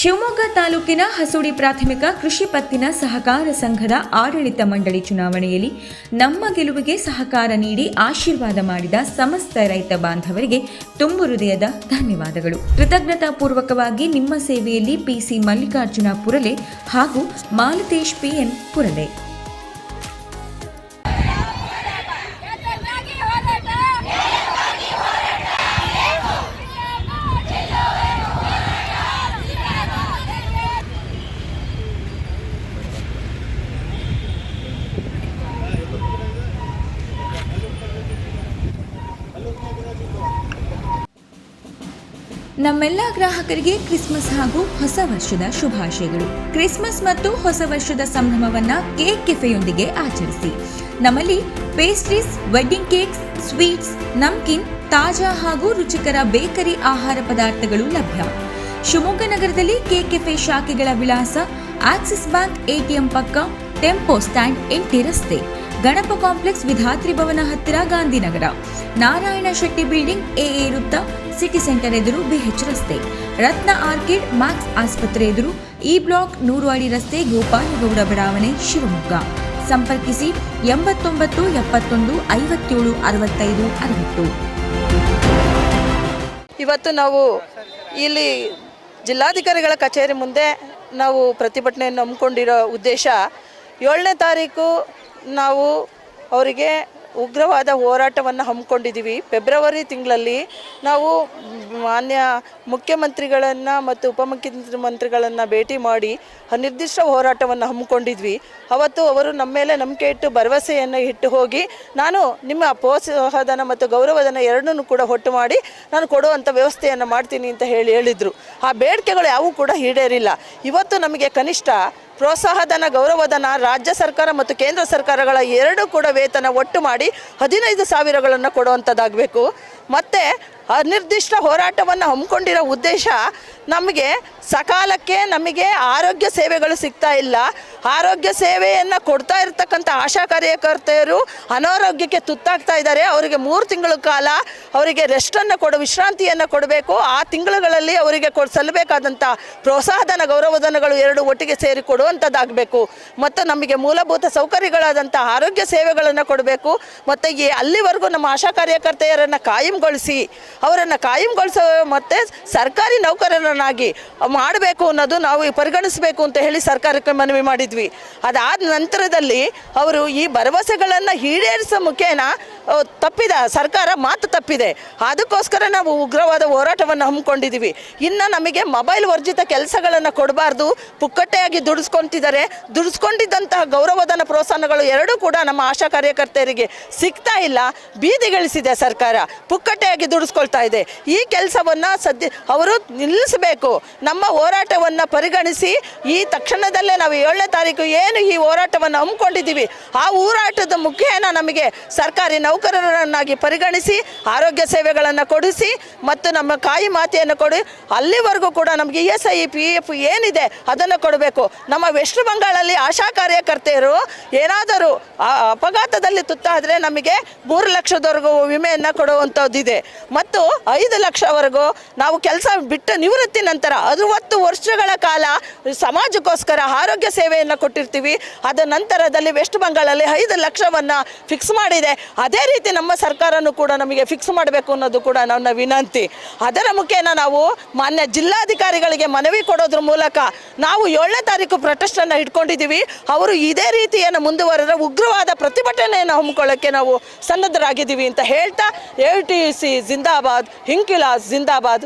ಶಿವಮೊಗ್ಗ ತಾಲೂಕಿನ ಹಸೂಡಿ ಪ್ರಾಥಮಿಕ ಕೃಷಿ ಪತ್ತಿನ ಸಹಕಾರ ಸಂಘದ ಆಡಳಿತ ಮಂಡಳಿ ಚುನಾವಣೆಯಲ್ಲಿ ನಮ್ಮ ಗೆಲುವಿಗೆ ಸಹಕಾರ ನೀಡಿ ಆಶೀರ್ವಾದ ಮಾಡಿದ ಸಮಸ್ತ ರೈತ ಬಾಂಧವರಿಗೆ ತುಂಬು ಹೃದಯದ ಧನ್ಯವಾದಗಳು. ಕೃತಜ್ಞತಾಪೂರ್ವಕವಾಗಿ ನಿಮ್ಮ ಸೇವೆಯಲ್ಲಿ ಪಿಸಿ ಮಲ್ಲಿಕಾರ್ಜುನ ಪುರಲೆ ಹಾಗೂ ಮಾಲತೇಶ್ ಪಿಎನ್ ಪುರಲೆ. ನಮ್ಮೆಲ್ಲ ಗ್ರಾಹಕರಿಗೆ ಕ್ರಿಸ್ಮಸ್ ಹಾಗೂ ಹೊಸ ವರ್ಷದ ಶುಭಾಶಯಗಳು. ಕ್ರಿಸ್ಮಸ್ ಮತ್ತು ಹೊಸ ವರ್ಷದ ಸಂಭ್ರಮವನ್ನ ಕೇಕ್ ಕೆಫೆಯೊಂದಿಗೆ ಆಚರಿಸಿ. ನಮ್ಮಲ್ಲಿ pastries, wedding cakes, sweets, namkeen, ತಾಜಾ ಹಾಗೂ ರುಚಿಕರ ಬೇಕರಿ ಆಹಾರ ಪದಾರ್ಥಗಳು ಲಭ್ಯ. ಶಿವಮೊಗ್ಗ ನಗರದಲ್ಲಿ ಕೇಕ್ ಕೆಫೆ ಶಾಖೆಗಳ ವಿಳಾಸ ಆಕ್ಸಿಸ್ ಬ್ಯಾಂಕ್ ಎಟಿಎಂ ಪಕ್ಕ ಟೆಂಪೋ ಸ್ಟ್ಯಾಂಡ್ ಎಂಟಿ ರಸ್ತೆ. ಗಣಪ ಕಾಂಪ್ಲೆಕ್ಸ್ ವಿಧಾತ್ರಿ ಭವನ ಹತ್ತಿರ Gandhinagar. Narayana Shetty building A A ವೃತ್ತ, ಸಿಟಿ ಸೆಂಟರ್ ಎದುರು ಬಿಎಚ್ ರಸ್ತೆ. ರತ್ನ ಆರ್ಕಿಡ್, ಮ್ಯಾಕ್ಸ್ ಆಸ್ಪತ್ರೆ ಎದುರು ಇ ಬ್ಲಾಕ್ ನೂರು ಅಡಿ ರಸ್ತೆ ಗೋಪಾಲಗೌಡ ಬಡಾವಣೆ ಶಿವಮೊಗ್ಗ. ಸಂಪರ್ಕಿಸಿ ಎಂಬತ್ತೊಂಬತ್ತು ಎಪ್ಪತ್ತೊಂದು ಐವತ್ತೇಳು ಅರವತ್ತೈದು ಅರವತ್ತು. ಇವತ್ತು ನಾವು ಇಲ್ಲಿ ಜಿಲ್ಲಾಧಿಕಾರಿಗಳ ಕಚೇರಿ ಮುಂದೆ ನಾವು ಪ್ರತಿಭಟನೆಯನ್ನು ಹಮ್ಮಿಕೊಂಡಿರೋ ಉದ್ದೇಶ ಏಳನೇ ತಾರೀಕು ನಾವು ಅವರಿಗೆ ಉಗ್ರವಾದ ಹೋರಾಟವನ್ನು ಹಮ್ಮಿಕೊಂಡಿದ್ದೀವಿ. ಫೆಬ್ರವರಿ ತಿಂಗಳಲ್ಲಿ ನಾವು ಮಾನ್ಯ ಮುಖ್ಯಮಂತ್ರಿಗಳನ್ನು ಮತ್ತು ಉಪಮುಖ್ಯಮಂತ್ರಿಗಳನ್ನು ಭೇಟಿ ಮಾಡಿ ಅನಿರ್ದಿಷ್ಟ ಹೋರಾಟವನ್ನು ಹಮ್ಮಿಕೊಂಡಿದ್ವಿ. ಅವತ್ತು ಅವರು ನಮ್ಮ ಮೇಲೆ ನಂಬಿಕೆ ಇಟ್ಟು ಭರವಸೆಯನ್ನು ಇಟ್ಟು ಹೋಗಿ ನಾನು ನಿಮ್ಮ ಪ್ರೋತ್ಸಾಹಧನ ಮತ್ತು ಗೌರವಧನ ಎರಡನ್ನೂ ಕೂಡ ಒಟ್ಟು ಮಾಡಿ ನಾನು ಕೊಡುವಂಥ ವ್ಯವಸ್ಥೆಯನ್ನು ಮಾಡ್ತೀನಿ ಅಂತ ಹೇಳಿ ಹೇಳಿದರು. ಆ ಬೇಡಿಕೆಗಳು ಯಾವೂ ಕೂಡ ಈಡೇರಿಲ್ಲ. ಇವತ್ತು ನಮಗೆ ಕನಿಷ್ಠ ಪ್ರೋತ್ಸಾಹಧನ, ಗೌರವಧನ ರಾಜ್ಯ ಸರ್ಕಾರ ಮತ್ತು ಕೇಂದ್ರ ಸರ್ಕಾರಗಳ ಎರಡು ಕೂಡ ವೇತನ ಒಟ್ಟು ಮಾಡಿ ಹದಿನೈದು ಸಾವಿರಗಳನ್ನು ಕೊಡುವಂಥದ್ದಾಗಬೇಕು ಮತ್ತು ಅನಿರ್ದಿಷ್ಟ ಹೋರಾಟವನ್ನು ಹಮ್ಮಿಕೊಂಡಿರೋ ಉದ್ದೇಶ ನಮಗೆ ಸಕಾಲಕ್ಕೆ ನಮಗೆ ಆರೋಗ್ಯ ಸೇವೆಗಳು ಸಿಗ್ತಾ ಇಲ್ಲ. ಆರೋಗ್ಯ ಸೇವೆಯನ್ನು ಕೊಡ್ತಾ ಇರ್ತಕ್ಕಂಥ ಆಶಾ ಕಾರ್ಯಕರ್ತೆಯರು ಅನಾರೋಗ್ಯಕ್ಕೆ ತುತ್ತಾಗ್ತಾ ಇದ್ದಾರೆ. ಅವರಿಗೆ ಮೂರು ತಿಂಗಳ ಕಾಲ ಅವರಿಗೆ ರೆಸ್ಟನ್ನು ಕೊಡು, ವಿಶ್ರಾಂತಿಯನ್ನು ಕೊಡಬೇಕು. ಆ ತಿಂಗಳುಗಳಲ್ಲಿ ಅವರಿಗೆ ಕೊಡ್, ಸಲ್ಲಬೇಕಾದಂಥ ಪ್ರೋತ್ಸಾಹಧನ, ಗೌರವಧನಗಳು ಎರಡು ಒಟ್ಟಿಗೆ ಸೇರಿ ಕೊಡುವಂಥದ್ದಾಗಬೇಕು. ಮತ್ತು ನಮಗೆ ಮೂಲಭೂತ ಸೌಕರ್ಯಗಳಾದಂಥ ಆರೋಗ್ಯ ಸೇವೆಗಳನ್ನು ಕೊಡಬೇಕು. ಮತ್ತು ಈ ಅಲ್ಲಿವರೆಗೂ ನಮ್ಮ ಆಶಾ ಕಾರ್ಯಕರ್ತೆಯರನ್ನು ಕಾಯಂಗೊಳಿಸಿ ಅವರನ್ನು ಕಾಯಂಗೊಳಿಸೋ ಮತ್ತು ಸರ್ಕಾರಿ ನೌಕರರನ್ನಾಗಿ ಮಾಡಬೇಕು ಅನ್ನೋದು ನಾವು ಪರಿಗಣಿಸಬೇಕು ಅಂತ ಹೇಳಿ ಸರ್ಕಾರಕ್ಕೆ ಮನವಿ ಮಾಡಿದ್ವಿ. ಅದಾದ ನಂತರದಲ್ಲಿ ಅವರು ಈ ಭರವಸೆಗಳನ್ನು ಈಡೇರಿಸೋ ಮುಖೇನ ತಪ್ಪಿದ. ಸರ್ಕಾರ ಮಾತು ತಪ್ಪಿದೆ. ಅದಕ್ಕೋಸ್ಕರ ನಾವು ಉಗ್ರವಾದ ಹೋರಾಟವನ್ನು ಹಮ್ಮಿಕೊಂಡಿದ್ದೀವಿ. ಇನ್ನು ನಮಗೆ ಮೊಬೈಲ್ ವರ್ಜಿತ ಕೆಲಸಗಳನ್ನು ಕೊಡಬಾರ್ದು. ಪುಕ್ಕಟ್ಟೆಯಾಗಿ ದುಡಿಸ್ಕೊಂತಿದ್ದಾರೆ. ದುಡಿಸ್ಕೊಂಡಿದ್ದಂತಹ ಗೌರವಧನ ಪ್ರೋತ್ಸಾಹಗಳು ಎರಡೂ ಕೂಡ ನಮ್ಮ ಆಶಾ ಕಾರ್ಯಕರ್ತೆಯರಿಗೆ ಸಿಗ್ತಾ ಇಲ್ಲ. ಬೀದಿಗಳಿಸಿದೆ ಸರ್ಕಾರ. ಪುಕ್ಕಟ್ಟೆಯಾಗಿ ದುಡಿಸ್ಕೊಳ್ತಾ ಇದೆ. ಈ ಕೆಲಸವನ್ನು ಸದ್ಯ ಅವರು ನಿಲ್ಲಿಸಬೇಕು. ನಮ್ಮ ಹೋರಾಟವನ್ನು ಪರಿಗಣಿಸಿ ಈ ತಕ್ಷಣದಲ್ಲೇ ನಾವು ಏಳನೇ ತಾರೀಕು ಏನು ಈ ಹೋರಾಟವನ್ನು ಹಮ್ಮಿಕೊಂಡಿದ್ದೀವಿ. ಆ ಹೋರಾಟದ ಮುಖೇನ ನಮಗೆ ಸರ್ಕಾರಿ ನೌಕರರನ್ನಾಗಿ ಪರಿಗಣಿಸಿ, ಆರೋಗ್ಯ ಸೇವೆಗಳನ್ನು ಕೊಡಿಸಿ ಮತ್ತು ನಮ್ಮ ಕಾಯಿ ಮಾತೆಯನ್ನು ಕೊಡಿ, ಅಲ್ಲಿವರೆಗೂ ಕೂಡ ನಮಗೆ E S I, P F ಏನಿದೆ ಅದನ್ನು ಕೊಡಬೇಕು. ನಮ್ಮ ವೆಸ್ಟ್ ಬಂಗಾಳಲ್ಲಿ ಆಶಾ ಕಾರ್ಯಕರ್ತೆಯರು ಏನಾದರೂ ಅಪಘಾತದಲ್ಲಿ ತುತ್ತಾದರೆ ನಮಗೆ ಮೂರು ಲಕ್ಷದವರೆಗೂ ವಿಮೆಯನ್ನು ಕೊಡುವಂಥದ್ದಿದೆ. ಮತ್ತು ಐದು ಲಕ್ಷವರೆಗೂ ನಾವು ಕೆಲಸ ಬಿಟ್ಟು ನಿವೃತ್ತಿ ನಂತರ ಅರವತ್ತು ವರ್ಷಗಳ ಕಾಲ ಸಮಾಜಕ್ಕೋಸ್ಕರ ಆರೋಗ್ಯ ಸೇವೆಯನ್ನು ಕೊಟ್ಟಿರ್ತೀವಿ. ಅದ ನಂತರದಲ್ಲಿ ವೆಸ್ಟ್ ಬಂಗಾಳಲ್ಲಿ ಐದು ಲಕ್ಷವನ್ನು ಫಿಕ್ಸ್ ಮಾಡಿದೆ. ಅದೇ ರೀತಿ ನಮ್ಮ ಸರ್ಕಾರನೂ ಕೂಡ ನಮಗೆ ಫಿಕ್ಸ್ ಮಾಡಬೇಕು ಅನ್ನೋದು ಕೂಡ ನನ್ನ ವಿನಂತಿ. ಅದರ ಮುಖೇನ ನಾವು ಮಾನ್ಯ ಜಿಲ್ಲಾಧಿಕಾರಿಗಳಿಗೆ ಮನವಿ ಕೊಡೋದ್ರ ಮೂಲಕ ನಾವು ಏಳನೇ ತಾರೀಕು ಪ್ರೊಟೆಸ್ಟನ್ನು ಇಟ್ಕೊಂಡಿದ್ದೀವಿ. ಅವರು ಇದೇ ರೀತಿಯನ್ನು ಮುಂದುವರೆದ್ರೆ ಉಗ್ರವಾದ ಪ್ರತಿಭಟನೆಯನ್ನು ಹಮ್ಮಿಕೊಳ್ಳೋಕ್ಕೆ ನಾವು ಸನ್ನದ್ಧರಾಗಿದ್ದೀವಿ ಅಂತ ಹೇಳ್ತಾ ಎ ಟಿ ಸಿ ಜಿಂದಾಬಾದ್, ಹಿಂಕಿಲಾಸ್ ಜಿಂದಾಬಾದ್.